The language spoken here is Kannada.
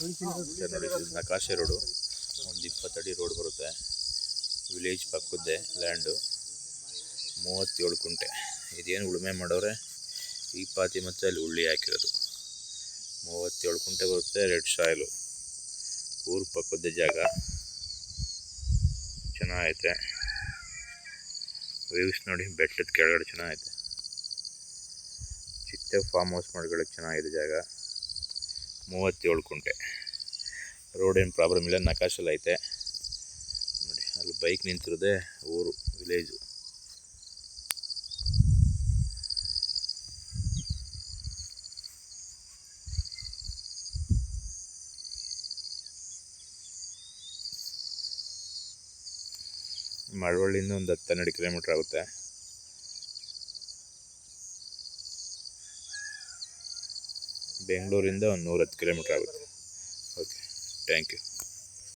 ಸರ್ ನೋಡಿ ಇದು ನಕಾಶೆ ರೋಡು. ಒಂದು ಇಪ್ಪತ್ತಡಿ ರೋಡ್ ಬರುತ್ತೆ. ವಿಲೇಜ್ ಪಕ್ಕದ್ದೇ ಲ್ಯಾಂಡು ಮೂವತ್ತೇಳು ಕುಂಟೆ. ಇದೇನು ಉಳುಮೆ ಮಾಡೋರೆ? ಈ ಪಾತಿ ಮತ್ತು ಅಲ್ಲಿ ಉಳ್ಳಿ ಹಾಕಿರೋದು. ಮೂವತ್ತೇಳು ಕುಂಟೆ ಬರುತ್ತೆ ರೆಡ್ ಸಾಯಿಲು ಊರು ಪಕ್ಕದ ಜಾಗ. ಚೆನ್ನಾಗೈತೆ. ವ್ಯೂಸ್ ನೋಡಿ ಬೆಟ್ಟದ ಕೆಳಗಡೆ ಚೆನ್ನಾಗೈತೆ. ಚಿಕ್ಕ ಫಾರ್ಮ್ ಹೌಸ್ ಮಾಡ್ಕೊಳ್ಳೋಕೆ ಚೆನ್ನಾಗಿದೆ ಜಾಗ. ಮೂವತ್ತೇಳು ಕುಂಟೆ. ರೋಡ್ ಏನು ಪ್ರಾಬ್ಲಮ್ ಇಲ್ಲ ನಕಾಶಲ್ಲಿ ಐತೆ. ನೋಡಿ, ಅಲ್ಲಿ ಬೈಕ್ ನಿಂತಿರೋದೆ ಊರು ವಿಲೇಜು ಮಳವಳ್ಳಿಯಿಂದ ಒಂದು ಹತ್ತು ಹನ್ನೆರಡು ಕಿಲೋಮೀಟ್ರ್ ಆಗುತ್ತೆ. ಬೆಂಗಳೂರಿಂದ ಒಂದು ನೂರತ್ತು ಕಿಲೋಮೀಟ್ರ್ ಆಗುತ್ತೆ. Okay thank you